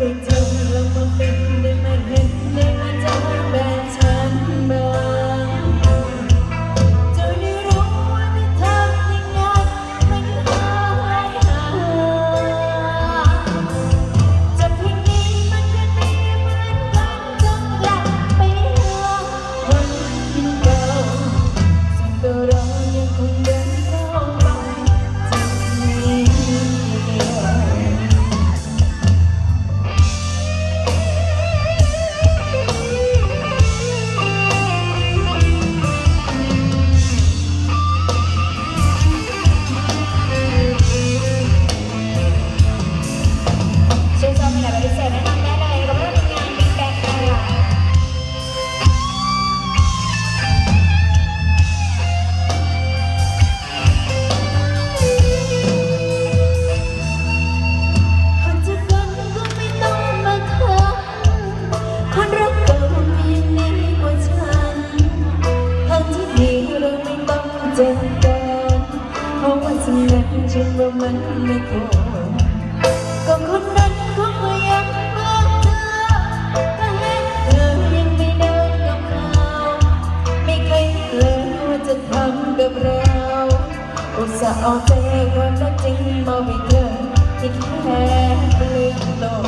good day. ฉันว่ามันไม่พอก็คนนั้นเขาก็ยังบอกเธอแต่เธอยังไม่เดินกับเขาไม่เคยเลยว่าจะทำกับเราอุตส่าห์เอาใจความรักจริงมาวิ่งเลยที่แค่เปลือยโลก